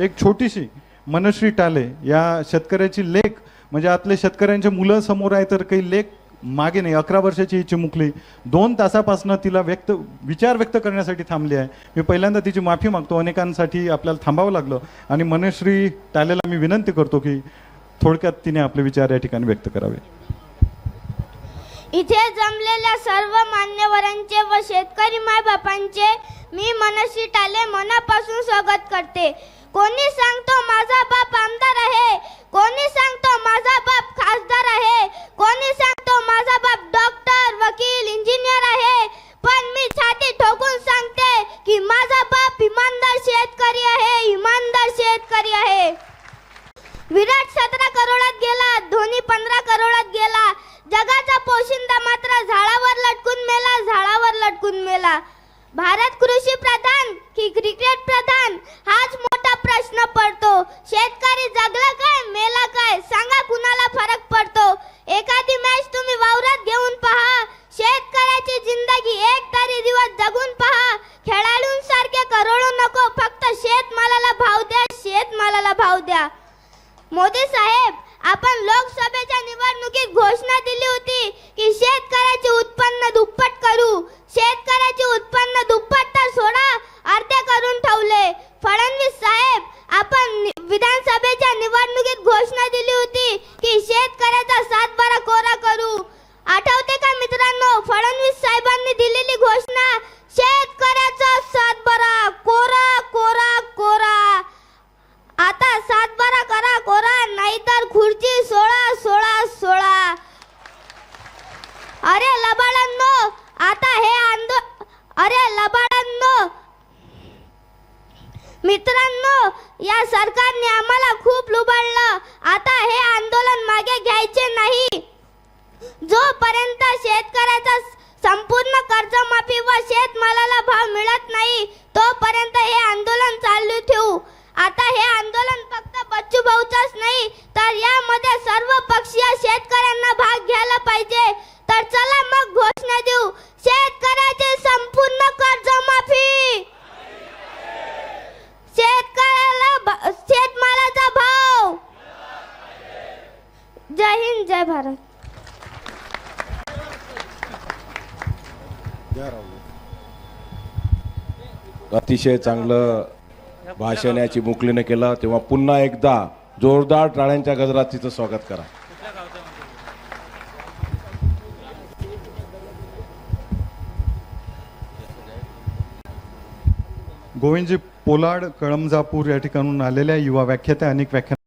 एक छोटीशी मनश्री टाले या शेतकऱ्याची लेख म्हणजे आपले शेतकऱ्यांच्या मुलं समोर आहे तर काही लेख मागे नाही अकरा वर्षाची ही चिमुकली. दोन तासापासून तिला व्यक्त विचार व्यक्त करण्यासाठी थांबली आहे. मी पहिल्यांदा तिची माफी मागतो अनेकांसाठी आपल्याला थांबावं लागलं. आणि मनश्री टालेला मी विनंती करतो की थोडक्यात तिने आपले विचार या ठिकाणी व्यक्त करावे. इथे जमलेल्या सर्व मान्यवरांचे व शेतकरी मायबापांचे मी मनश्री टाले मनापासून स्वागत करते. कोणी सांगतो माझा बाप आमदार आहे? कोणी सांगतो माझा बाप खासदार आहे? कोणी सांगतो माझा बाप डॉक्टर वकील इंजिनियर आहे? पण मी छाती ठोकून सांगते की माझा बाप इमानदार शेतकरी आहे इमानदार शेतकरी आहे. विराट सतरा करोडात गेला धोनी पंधरा करोडात गेला. जगाचा पोशिंदा मात्र झाडावर लटकून मेला झाडावर लटकून मेला. भारत कृषी प्रधान की क्रिकेट प्रधान? शेतमालाला भाव द्या. मोदी साहेब आपण लोकसभेच्या निवडणुकीत घोषणा दिली होती की शेतकऱ्याचे उत्पन्न दुप्पट करू शेतकऱ्याचे उत्पन्न दुप्पट तर सोडा अर्धे करून ठेवले फडणवीस साहेब आपण नि- विधानसभेच्या निवडणुकीत घोषणा दिली होती की शेतकऱ्याचा सातबारा कोरा करू आठवते का मित्रांनो फडणवीस साहेबांनी दिलेली घोषणा शेतकऱ्याचा सातबारा कोरा कोरा कोरा आता सातबारा करा कोरा नाहीतर खुर्ची सोळा सोळा सोळा अरे लबाडांनो आता हे आंदो अरे लबाडांनो मित्रांनो या सरकारने आम्हाला खूप लुबाडलं. आता हे आंदोलन मागे घ्यायचे नाही. जोपर्यंत शेतकऱ्याचा संपूर्ण कर्जमाफी व शेतमालाला भाव मिळत नाही तोपर्यंत हे आंदोलन चालू ठेवू. आता हे आंदोलन फक्त बच्चू भाऊचाच नाही तर यामध्ये सर्व पक्षीय शेतकरी जय हिंद जय भारत। अतिशय चांगलं भाषण या चिमुकलीने केलं. तेव्हा पुन्हा एकदा जोरदार टाळ्यांच्या गजरात तिचं स्वागत करा. गोविंदजी पोलाड कळमजापूर या ठिकाणून आलेल्या युवा व्याख्यात्या अनेक व्याख्यान